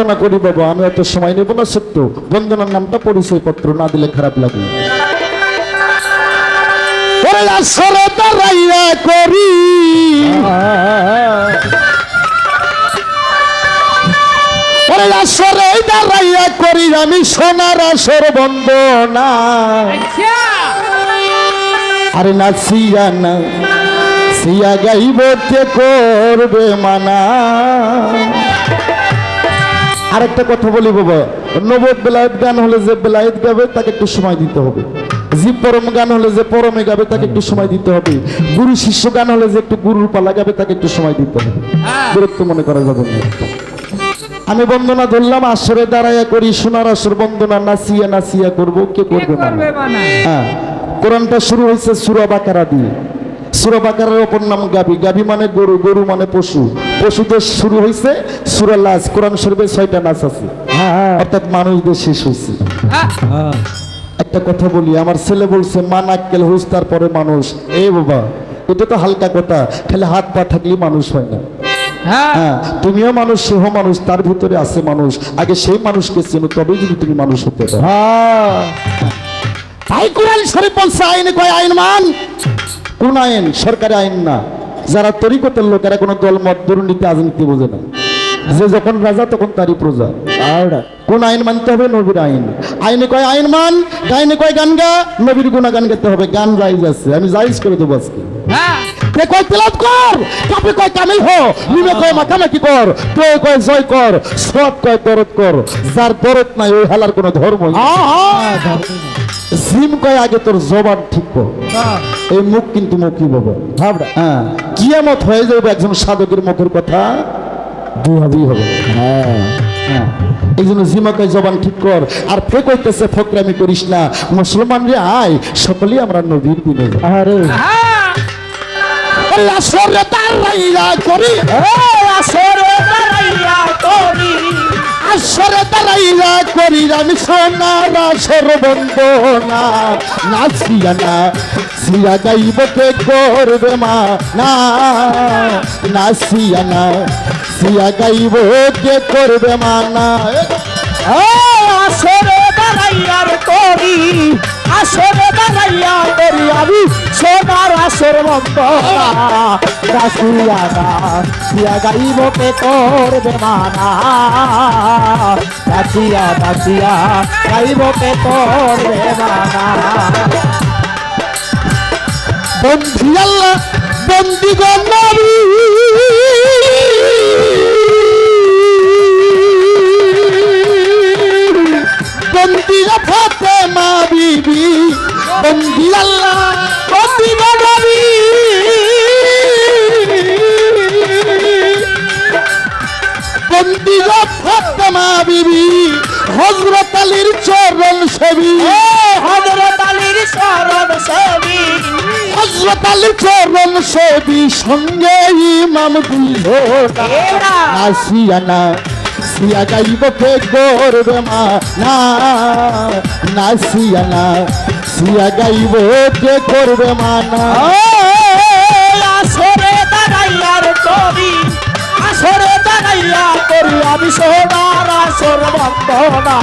বন্দনা করি বাবা আমি এত সময় নেব না সত্য। বন্দনার নামটা পরিচয় পত্র না দিলে খারাপ লাগে। ওরে আসরে দাঁড়াইয়া করি। আসরে দাঁড়াইয়া করি আমি সোনার আসর বন্দনা আরে না সিয়া না। সিয়া গাইব কে করবে মানা? আরেকটা কথা বলি বাবা নবদ বেলায়েত গান হলে যে বেলায়েত গাবে তাকে একটু সময় দিতে হবে। জি পরম গান হলে যে পরমে গাবে তাকে একটু সময় দিতে হবে। গুরু শিষ্য গান হলে যে একটু গুরুর পালা গাবে তাকে একটু সময় দিতে হবে। বিরক্ত মনে করা যাবে না। আমি বন্দনা ধরলাম আসরে দাঁড়াইয়া করি সোনার আসর বন্দনা নাচিয়া নাচিয়া করব কে করবে না হ্যাঁ। কোরআনটা শুরু হয়েছে সুরা বাকারা দিয়ে। সুরা বাকারার অপর নাম গাবি। গাবি মানে গরু গরু মানে পশু। পশুদের শুরু হয়েছে সুরা লাজ কোরআন শরীফে ছয়টা নাচ আছে। অর্থাৎ মানুষদের শেষ হয়েছে একটা কথা বলি আমার ছেলে বলছে মা নাক্কেল হুস তারপরে মানুষ। এ বাবা এটা তো হালকা কথা খালি হাত পা থাকলে মানুষ হয় না। হ্যাঁ। হ্যাঁ তুমিও মানুষ সেহ মানুষ তার ভিতরে আছে মানুষ। আগে সেই মানুষকে চেনো তবেই যদি তুমি মানুষ হতে পারো। তাই কোরআন শরীফ বলছে আইন কয় আইন মান কোন আইন? সরকারি আইন না। যারা তরিকতের লোকেরা কোনো দল মত দুর্নীতি রাজনীতি বোঝে না। যে যখন রাজা তখন তারই প্রজা। কোন আইন মানতে হবে? নবীর আইন। আইনে কয় আইন মান গাইনে কয় গান গা নবীর গুণা গান গাইতে হবে। গান জাইজ আছে। আমি জাইজ করে দেবো আজকে। হ্যাঁ তে কয় তেলাত কর? কাপে কয় কামিল হো নিমে কয় মাখামাখি কর তে কয় জয় কর সব কয় দরদ কর। যার দরদ নাই ওই হালার কোনো ধর্ম জিম কয় আগে তোর জবান ঠিক কর। এই মুখ কিন্তু মুখই বাবা। হ্যাঁ কিয়ামত হয়ে যাবে একজন সাধকের মুখের কথা। দুই হবে। হ্যাঁ হ্যাঁ। এই জন্য জিমাকায় জবান ঠিক কর। আর ফে কইতেছে ফকরামি করিস না। মুসলমান রে আয় সকলেই আমরা নবীর দিনে আরে আসরে দাঁড়াইয়া করি। আসরে দাঁড়াইয়া করি। আসরে দাঁড়াইয়া করি আমি সোনার আসর বন্দনা নাচিয়া না সিয়া গাইব কে করবে মা? না নাচিয়া না সিয়া গাইব কে করবে মা? না আসরে দাঁড়াইয়ার করি, আসরে দাঁড়াইয়া করি আমি সোনার আসর না সিয়া গাইব কে করবে মানা। গাইব কে মানা। বিবি বন্দি আল্লাহ বন্দি গন্নাবি বন্দি ফাতে মা বিবি হজরত আলীর চরণ সেবী হজরত আলীর শরণ সেবী হজরত আলী চরণ সেবী সঙ্গে ইমাম দুই ঘোড়া এরা। আসিয়া না সিয়া গাইব কে করবে মা না নাসিয়া না সিয়া গাইব কে করবে মা না আসরে দাঁড়াইয়ার করি আসরে দাঁড়াইয়া করি আমি সোনার আসর বন্দনা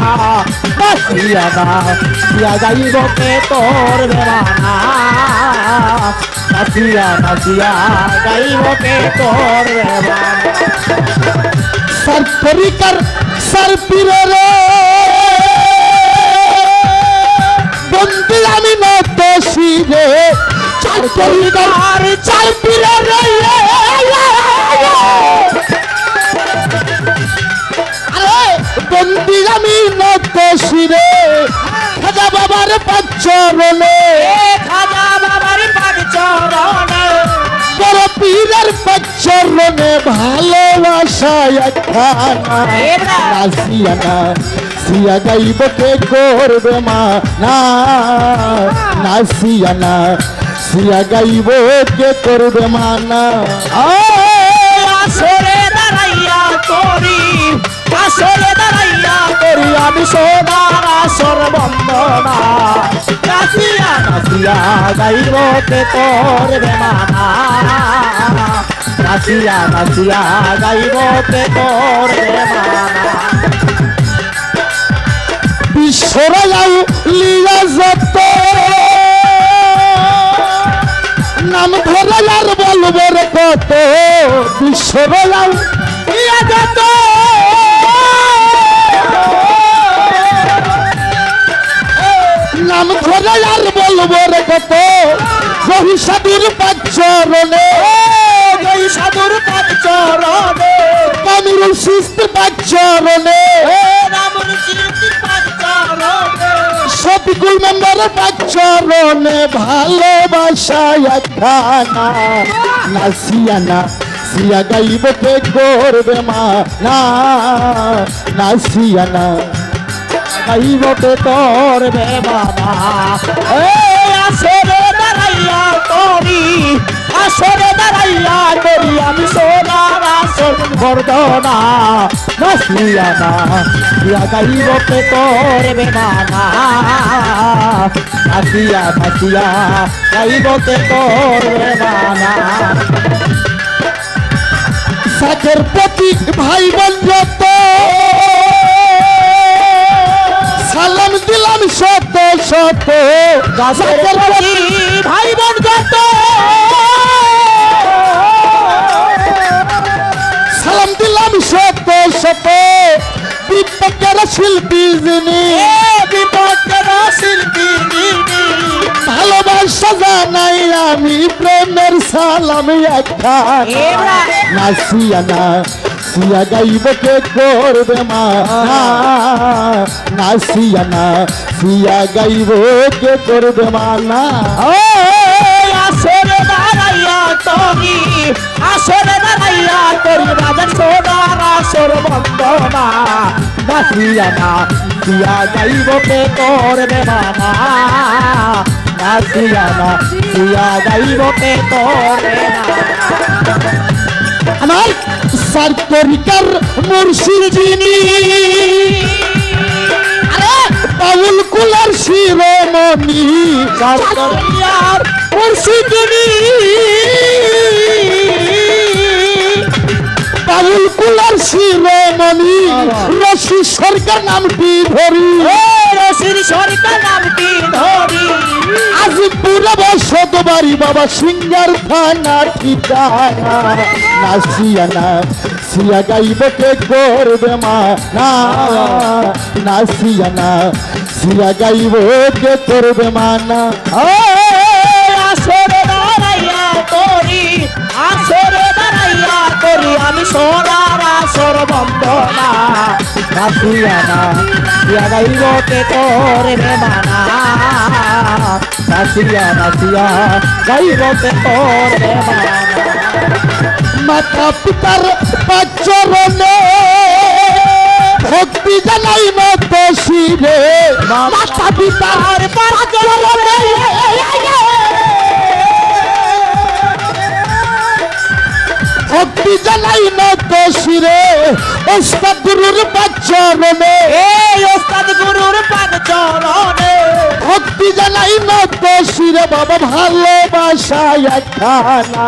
নাচিয়া না নাচিয়া গাইব কে তোর বেড়ানা নাচিয়া নাচিয়া গাইব কে তোর বেড়ানা সার তরিকার সার পীরে রে। বন্দি আমি নত শিরে চার তরিকার চার পীরে আরে, বন্দি আমি নত শিরে খাজা বাবার পাচরণে খাজা বাবার পাগ চরণে। বড় পীরের পাচরণে ভালোবাসা একখানা এরা। নাচিয়া না সিয়া গাইব কে করবে মা? না নাচিয়া না সিয়া গাইব কে করবে মা? না। আসরে দাঁড়াইয়া করি আসরে দাঁড়াইয়া করি আমি সোনার আসর বন্দনা। নাচিয়া গাইব কে করবে মানা নাচিয়া নাচিয়া গাইব কে করবে মানা বিশ্বরায়াও লিয়া যত। নাম ধরে আর বলব রে কত? বিশ্বরায়াও লিয়া যত। নাম ধরে আর বলব রে কত? রহি সাধুর পাচরণে ওই সাধুর পাদ চরণে। কামিরুল রামুর কীর্তি পাদ চরণে। শফিকুল মেম্বার পাচরণে ভালোবাসা একখানা। নাসিয়া না সিয়া গাইব কে করবে মা? না নাসিয়া না গাইব কে করবে বাবা। এই আসরে দাঁড়াইয়া করি, আসরে দাঁড়াইয়া করি আমি সোনার আসর বর্দনা, নাসিয়া না। ইয়া গাইব কে করবে বাবা। নাসিয়া নাসিয়া, গাইব কে করবে বাবা। সাকের প্রতি ভাই বোন যত সালাম দিলাম শত শত সাকের প্রতি ভাই বোন যত। সালাম দিলাম শত শত বিপক্ষের শিল্পী যিনি। বিপদের শিল্পী ভালোবাসা জানাই আমি প্রেমের সালাম একখান নাসিয়া গাইব কে করবে মা। নাসিয়া না সিয়া গাইব কে করবে মা। না আসরে দাঁড়াইয়া তরি আসরে দাঁড়াইয়া তরি রাজা সোনার আসর বন্দনা নাচিয়া না দিয়া গাইব কে করবে নাচিয়া না দিয়া গাইব কে করবে না আমার সার্করিকার মুর্শিদ যিনি আরে! বাউল কুলার শিরোমণি সরকারিয়ার মুর্শিদিনী। বাউল কুলার শিরোমণি রশি সরকার নামটি ধরি। রশির সরকার নামটি ধরি। আজ পুরো বসত বাবা সিঙ্গার থানা ঠিকানা নাসিয়া না গাইব কে করবে মা না নাসিয়া না। সিয়া গাইব কে করবে মা না। আসরে দাঁড়াইয়া করি আসরে দাঁড়াইয়া করি আমি সোনার আসর বন্দনা নাচিয়া না। দিয়া গাইব কে করবে মানা নাচিয়া নাচিয়া গাইব কে করবে মানা মাতা পিতার পাচরণে ভক্তি জানাই মাতা শিরে। মাতা পিতার পাচরণে ভক্তি জানাই মত শিরে। ওস্তাদ গুরুর পাচরণে এই ওস্তাদ গুরুর পাদ চরণে। ভক্তি জানাই মত শিরে। বাবা ভালোবাসা একখানা।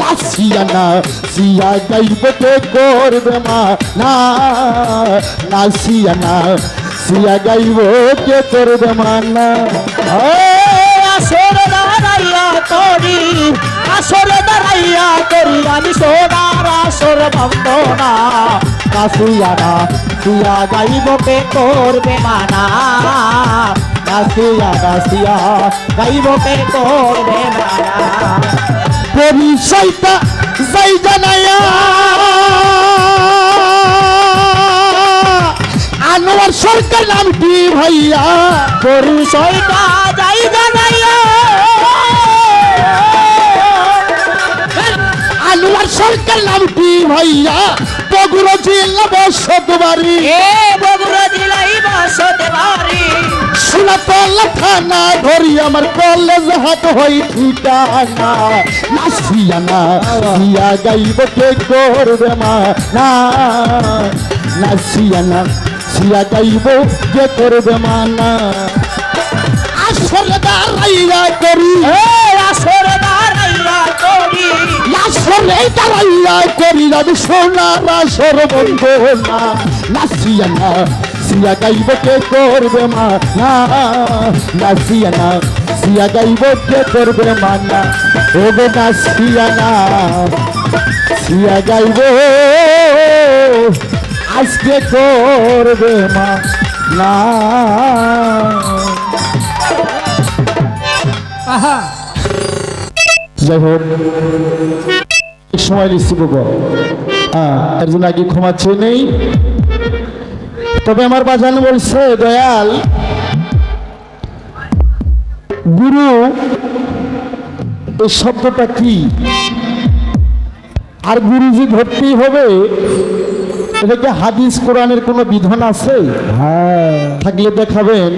নাসিয়া না সিয়া গাইব কে করবে মা না। নাসিয়া না সিয়া গাইব কে করবে মা না। আসরে দাঁড়াইয়া করি আসরে দাঁড়াইয়া করি আমি সোনার আসর বন্দনা। না সিয়া গাইব কে করবে মানা। নাসিয়া নাসিয়া গাইব কে করবে মানা। পরিচয়টা যাই জানাইয়া। আনোয়ার সরকার নামটি ভাইয়া। পরিচয়টা সরকার নামটি ভাইয়া? বগুড়া জেলা বসত বাড়ি এ বগুড়া জেলাই বসতে পারি সুনাতলা থানা ধরি আমার কলেজ হাত হই ঠিকানা। নাসিয়া না সিয়া গাইব কে করবে মা? না নাসিয়া না সিয়া গাইব কে করবে মা? না। আসলে দাঁড়াইয়া করি। এ আসরে করিলাম সোনার আসর বন্ধনা নাচিয়া না। সিয়া গাইব কে করবে মা না? নাচিয়া না সিয়া গাইব কে করবে মা না? ও গো নাচিয়া না সিয়া গাইব। আজকে করবে মা না। যাই হোক সময় লিখছি বাবা। হ্যাঁ এর জন্য আগে ক্ষমা চেয়ে নেই। তবে আমার বাজান বলছে দয়াল গুরু এই শব্দটা কি? আর গুরুজি ধরতেই হবে এটা কি হাদিস কোরআনের কোনো বিধান আছে? হ্যাঁ। থাকলে দেখাবেন।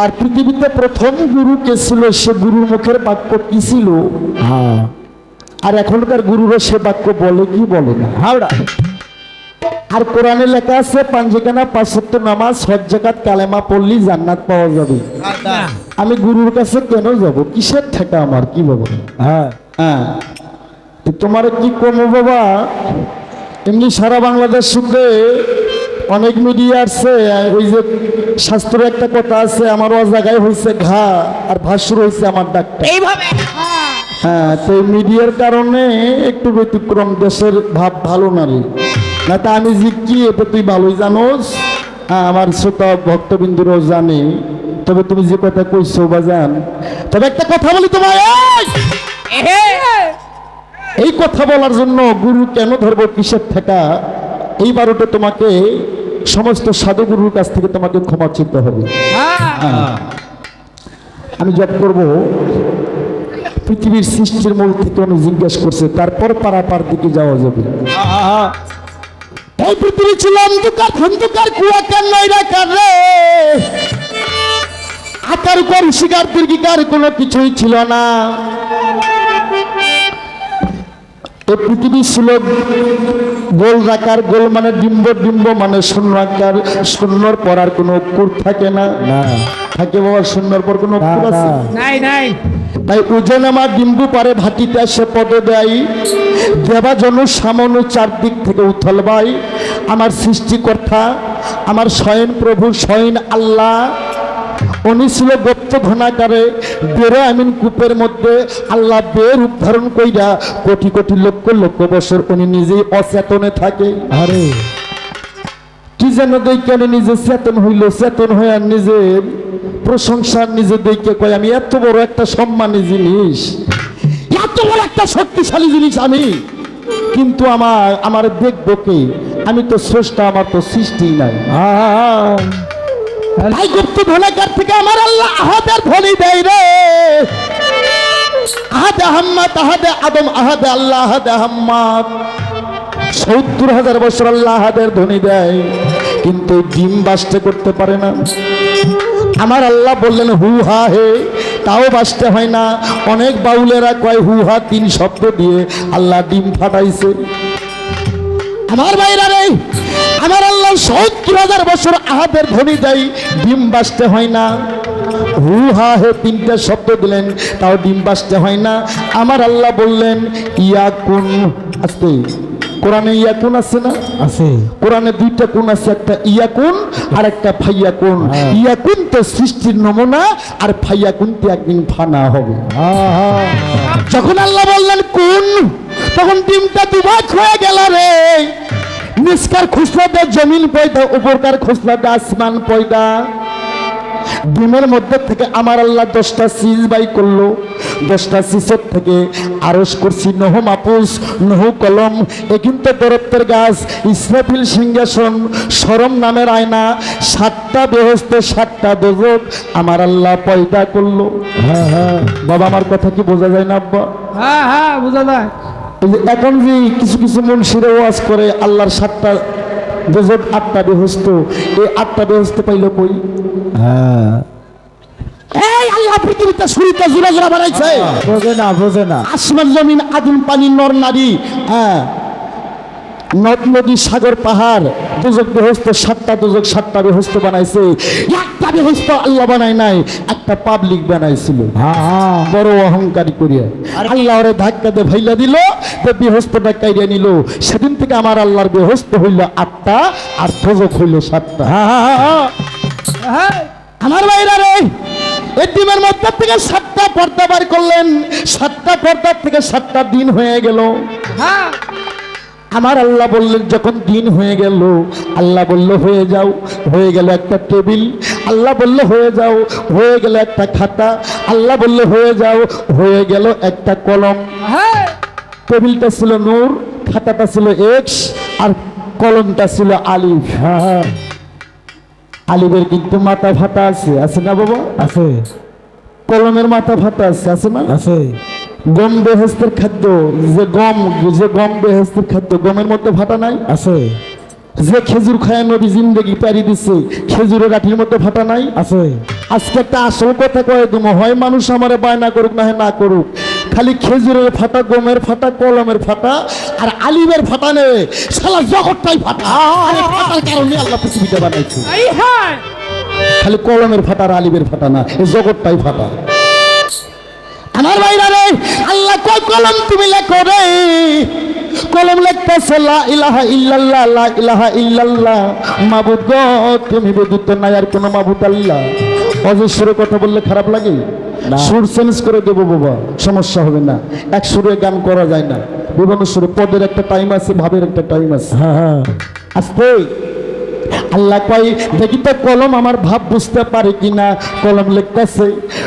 আর পৃথিবীতে প্রথম গুরু কে ছিল সে গুরুর মুখের বাক্য কি ছিল? হ্যাঁ। আর এখনকার গুরুরা সে বাক্য বলে কি বলে না? হাওড়া। আর কোরআনে লেখা আছে পাঞ্জিকানা পাঁচত্ব নামাজ হজ জাকাত কালেমা পড়লি জান্নাত পাওয়া যাবে। আমি গুরুর কাছে কেন যাব? কিসের ঠেকা আমার? কি বাবা? হ্যাঁ। হ্যাঁ। তো তোমার কি কমো বাবা? এমনি সারা বাংলাদেশ শুনতে অনেক মিডিয়া আসছে ওই যে শাস্ত্রে একটা কথা আছে আমার জায়গায় হয়েছে ঘা আর ভাসুর হয়েছে আমার ডাক্তার এইভাবে? হ্যাঁ তো এই মিডিয়ার কারণে একটু ব্যতিক্রম দেশের ভাব ভালো না রে। না তা আমি যে কি এটা তুই ভালোই জানোস। হ্যাঁ আমার শ্রোতা ভক্তবিন্দুরাও জানে। তবে তুমি যে কথা কইছো বা জান তবে একটা কথা বলি তোমায়। এই! কথা বলার জন্য গুরু কেন ধরবো কিসের ঠেকা? এই বারোটা তোমাকে সমস্ত সাধু গুরুর কাছ থেকে তোমাকে ক্ষমা চিনতে হবে। আমি জব করব। পৃথিবীর সৃষ্টির মূল থেকে উনি জিজ্ঞেস করছে, তারপর পারাপার দিকে যাওয়া যাবে। পৃথিবী ছিল অন্ধকার অন্ধকার কুয়া কেন রে? আকার উপর শিকার দীর্ঘিকার কোনো কিছুই ছিল না। পৃথিবী ছিল গোল রাকার গোল মানে ডিম্ব ডিম্ব মানে শূন্য আকার শূন্যর পর আর কোনো অক্ষর থাকে না। থাকে বাবা শূন্যর পর কোনো অক্ষর আছে? নাই নাই। তাই ওজন আমার ডিম্বু পারে ভাটিতে সে পদ দেয় দেবা জন সামনু চারদিক থেকে উথল ভাই আমার সৃষ্টিকর্তা আমার স্বয়ং প্রভু স্বয়ং আল্লাহ। উনি ছিল গুপ্ত ঘনাকারে বেরো আমিন কূপের মধ্যে আল্লাহ বের উদ্ধারণ কইরা কোটি কোটি লক্ষ লক্ষ বছর উনি নিজেই অচেতনে থাকে। আরে। কি যেন দেখে নিজে চেতন হইল চেতন হয়ে আর নিজের প্রশংসার নিজে দেখে কয় আমি এত বড় একটা সম্মানী জিনিস এত বড় একটা শক্তিশালী জিনিস আমি। কিন্তু আমার আমার দেখব কে? আমি তো স্রষ্টা আমার তো সৃষ্টি নাই। তাই গুপ্ত ধনাকার থেকে আমার আল্লাহ আহাদের ধনী দেয় রে। আহাদে আহম্মদ, আহাদে আদম, আহাদে আল্লাহ, আহাদে আহম্মদ। সত্তর হাজার বছর আল্লাহ ধনী দেয়, কিন্তু ডিম বাসতে করতে পারে না। আমার আল্লাহ বললেন, হু হা হে, তাও বাঁচতে হয় না। অনেক বাউলেরা কয়, হু হা তিন শব্দ দিয়ে আল্লাহ ডিম ফাটাইছে। আমার ভাইরা রে আমার আল্লাহ সত্তর হাজার বছর আহাদের ধনী দেয় ডিম বাঁচতে হয় না। হু হা হে তিনটা শব্দ দিলেন তাও ডিম বাঁচতে হয় না। আমার আল্লাহ বললেন ইয়া কোন আসতে। কোরআনে ইয়াকুন আছে না? আছে। কোরআনে দুইটা কোন আছে একটা ইয়াকুন আর একটা ফাইয়াকুন। ইয়াকুন তো সৃষ্টির নমুনা আর ফাইয়াকুন তো একদিন ফানা হবে। যখন আল্লাহ বললেন কোন তখন ডিমটা দুভাগ হয়ে গেল রে। নিষ্কার খুসলাতে জমিন পয়দা উপরকার খুসলাতে আসমান পয়দা ডিমের মধ্যে থেকে আমার আল্লাহ দশটা সিজ বাই করল। দশটা সিসের থেকে আরস করছি নহু মাপুস নহু কলম এ কিন্তু দরত্বের গাছ ইসরাফিল সিংহাসন সরম নামের আয়না সাতটা বেহস্ত সাতটা দোজক আমার আল্লাহ পয়দা করল। হ্যাঁ হ্যাঁ। বাবা আমার কথা কি বোঝা যায় না আব্বা? হ্যাঁ হ্যাঁ বোঝা যায়। এখন যে কিছু কিছু মনসিরে ওয়াজ করে আল্লাহর সাতটা গজব আটটা বেহস্ত এই আটটা বেহস্ত পাইল কই? হ্যাঁ। এই আল্লাহ পৃথিবীতে শুরুতে জোরা জোরা বোঝে না বোঝে না। আসমান জমিন আদিম পানি নর নারী হ্যাঁ। নদ নদী সাগর পাহাড় দুজক বেহস্ত সাতটা দুজক সাতটা বেহস্ত বানাইছে। একটা বেহস্ত আল্লাহ বানাই নাই একটা পাবলিক বানাইছিল। বড় অহংকারী করিয়া। আল্লাহ ওরে ধাক্কা দিয়ে ভাইলা দিল যে বেহস্তটা কাইরিয়া নিল। সেদিন থেকে আমার আল্লাহর বেহস্ত হইল আটটা আর প্রজক হইল সাতটা। হ্যাঁ আমার ভাইরা রে এই ডিমের মধ্যে থেকে সাতটা পর্দা বার করলেন। সাতটা পর্দার থেকে সাতটা দিন হয়ে গেল। হ্যাঁ। আমার আল্লাহ বললেন যখন দিন হয়ে গেল আল্লাহ বলল হয়ে যাও হয়ে গেল একটা টেবিল আল্লাহ বলল হয়ে যাও হয়ে গেল একটা খাতা আল্লাহ বলল হয়ে যাও হয়ে গেল একটা কলম। হ্যাঁ। টেবিলটা ছিল নূর খাতাটা ছিল এক্স আর কলমটা ছিল আলিফ। হ্যাঁ। আলিফের কিন্তু মাথা ফাটা আছে আছে না বাবা? আছে। কলমের মাথা ফাটা আছে আছে না? আছে। গম বেহেস্তের খাদ্য যে গম যে গম বেহেস্তের খাদ্য গমের মধ্যে ফাটা নাই? আছে। যে খেজুর খায় নবী জিন্দগি পারি দিছে খেজুরের রাঠির মধ্যে ফাটা নাই? আছে। আজকে একটা আসল কথা কয়ে তুমি হয় মানুষ আমারে বায়না করুক না হয় না করুক খালি খেজুরের ফাটা গমের ফাটা কলমের ফাটা আর আলিমের ফাটা নেই সালা জগৎটাই ফাটা ফাটার কারণে আল্লাহ পৃথিবীটা বানাইছে। এই হ্যাঁ। খালি কলমের ফাটা আর আলিমের ফাটা না এই জগৎটাই ফাটা আমার ভাইরা রে আল্লাহ কই কলম তুমি লেখো রে? কলম লিখতেছে লা ইলাহা ইল্লাল্লাহ লা ইলাহা ইল্লাল্লাহ। মাবুদ গো তুমি বেদুত নাই আর কোনো মাবুদ আল্লাহ। অজস্বরে কথা বললে খারাপ লাগে? সুর চেঞ্জ করে দেবো বাবা সমস্যা হবে না। এক সুরে গান করা যায় না। বিভিন্ন সুরে পদের একটা টাইম আছে ভাবের একটা টাইম আছে। হ্যাঁ হ্যাঁ। আসতে। আল্লাহ কয় দেখি তো কলম আমার ভাব বুঝতে পারে কিনা? কলম লিখতেছে,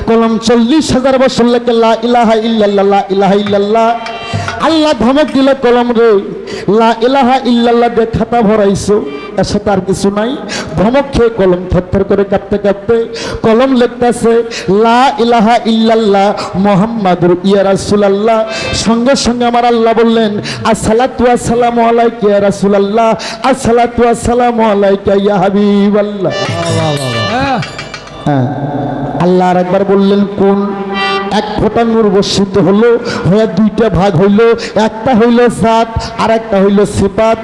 কলম চল্লিশ হাজার বছর লেখে ইলাহা ইল্লাল্লাহ ইলাহা ইল্লাল্লাহ। আল্লাহ ধমক দিল কলম রে, লা ইলাহা ইল্লাল্লাহ দিয়ে খাতা ভরাইছো। এসে তার কিছু নাই। ধমক খেয়ে কলম থরথর করে কাঁপতে কাঁপতে কলম লিখতেছে, লা ইলাহা ইল্লাল্লাহ মোহাম্মদুর ইয়া রাসূলুল্লাহ। সঙ্গে সঙ্গে আমার আল্লাহ বললেন, আসসালাতু আসসালামু আলাইকা ইয়া রাসূলুল্লাহ, আসসালাতু আসসালামু আলাইকা ইয়া হাবিবাল্লাহ। হ্যাঁ আল্লাহ আর একবার বললেন, কোন এক ফোঁটা নূর বর্ষিত হলো, হয়ে দুইটা ভাগ হইল, একটা হইল সাত আর একটা হইল সিপাত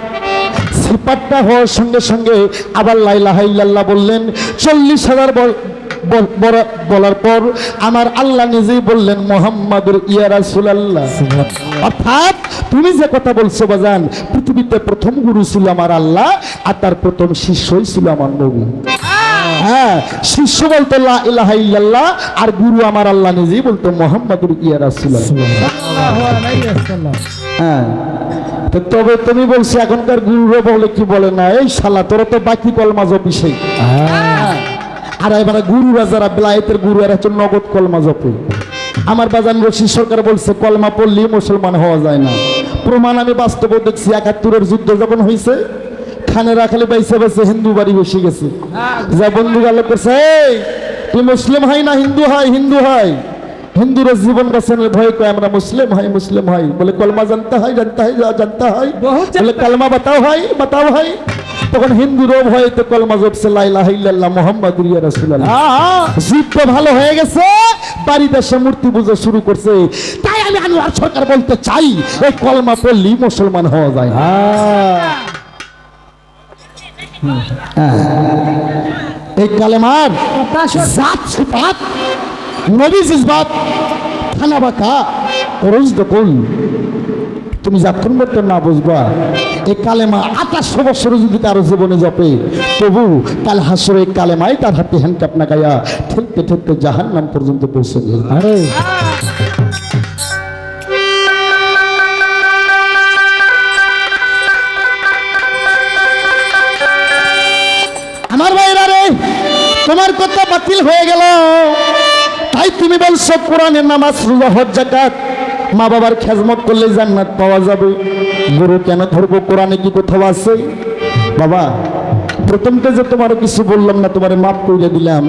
সিপাতটা হওয়ার সঙ্গে সঙ্গে আবার লাইলা হাইল্লাল্লাহ বললেন চল্লিশ হাজার বল- বল- বলার পর আমার আল্লাহ নিজেই বললেন মোহাম্মদুর ইয়া রাসূলুল্লাহ। অর্থাৎ তুমি যে কথা বলছো বাজান পৃথিবীতে প্রথম গুরু ছিল আমার আল্লাহ আর তার প্রথম শিষ্যই ছিল আমার নবী। হ্যাঁ শিষ্য বলতো ইলাহা ইল্লাল্লাহ আর গুরু আমার আল্লাহ নিজেই বলতো মোহাম্মদুর ইয়া ওয়াসাল্লাম হ্যাঁ। তো তবে তুমি বলছো এখনকার গুরুরা বলে কি বলে না এই শালা তোরা তো বাকি কলমা জপি সেই হ্যাঁ। আর এবারে গুরুরা যারা বেলায়েতের গুরু এরা হচ্ছে নগদ কলমা জপে আমার বাজান রশিদ সরকার বলছে কলমা পড়লেই মুসলমান হওয়া যায় না। প্রমাণ আমি বাস্তবে দেখছি একাত্তরের যুদ্ধ যখন হয়েছে খানেরা খালি বাইসে বাইসে হিন্দু বাড়ি বসে গেছে। যা বন্ধু গেল করছে তুই মুসলিম হয় না হিন্দু হয় হিন্দু হয়। হিন্দুরা জীবন বাঁচানোর ভয় কয় আমরা মুসলিম হয় মুসলিম হয়। বলে কলমা জানতে হয় জানতে হয় জানতে হয়। বলে কালমা বাতাও হয় বাতাও হয়। তখন হিন্দুরও ভয় তো কলমা জপছে লাইলা ইল্লাল্লাহ মোহাম্মদুর ইয়া রাসূলুল্লাহ যুদ্ধ ভালো হয়ে গেছে বাড়িতে এসে মূর্তি পুজো শুরু করছে। তাই আমি আনোয়ার সরকার বলতে চাই এই কলমা পড়লেই মুসলমান হওয়া যায়। হ্যাঁ। এই কালেমার জাত নবী সিফাত খানা বাকা রোজ দখল তুমি যতক্ষণ পর্যন্ত না বুঝবা, এই কালেমা আঠাশশো বছর যদি তার জীবনে জপে, তবু কাল হাসর এই কালেমাই তার হাতে হ্যান্ডকাপ না গায়া, ঠেলতে ঠেলতে জাহান নাম পর্যন্ত পৌঁছে গেল। আরে! আমার ভাইরা রে, তোমার কথা বাতিল হয়ে গেল। তাই তুমি বলছো কোরআনের নামাজ, রোজা, হজ জাকাত মা বাবার খেজমত করলে জান্নাত পাওয়া যাবে। গুরু কেন ধরবো? কোরআনে কি কোথাও আছে? বাবা প্রথমটা যে তোমার কিছু বললাম না, তোমার মাফ করে দিলাম।